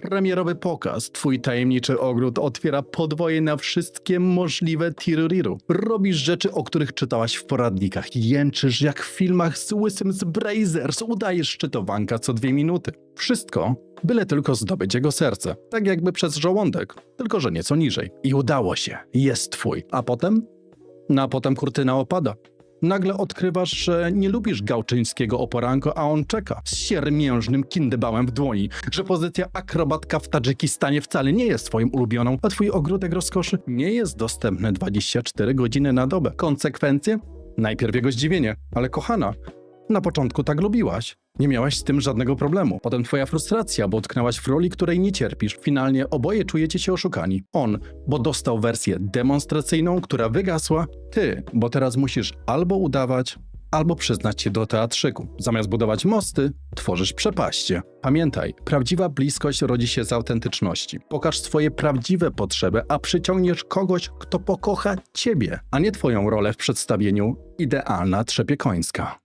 Premierowy pokaz. Twój tajemniczy ogród otwiera podwoje na wszystkie możliwe tiruriru. Robisz rzeczy, o których czytałaś w poradnikach. Jęczysz jak w filmach z łysym z Brazers. Udajesz szczytowanka co dwie minuty. Wszystko, byle tylko zdobyć jego serce. Tak jakby przez żołądek, tylko że nieco niżej. I udało się. Jest twój. A potem? No a potem kurtyna opada. Nagle odkrywasz, że nie lubisz gałczyńskiego oporanko, a on czeka z siermiężnym kindybałem w dłoni, że pozycja akrobatka w Tadżykistanie wcale nie jest twoim ulubioną, a twój ogródek rozkoszy nie jest dostępny 24 godziny na dobę. Konsekwencje? Najpierw jego zdziwienie, ale kochana, na początku tak lubiłaś. Nie miałaś z tym żadnego problemu. Potem twoja frustracja, bo utknęłaś w roli, której nie cierpisz. Finalnie oboje czujecie się oszukani. On, bo dostał wersję demonstracyjną, która wygasła. Ty, bo teraz musisz albo udawać, albo przyznać się do teatrzyku. Zamiast budować mosty, tworzysz przepaście. Pamiętaj, prawdziwa bliskość rodzi się z autentyczności. Pokaż swoje prawdziwe potrzeby, a przyciągniesz kogoś, kto pokocha ciebie, a nie twoją rolę w przedstawieniu idealna trzepie końska.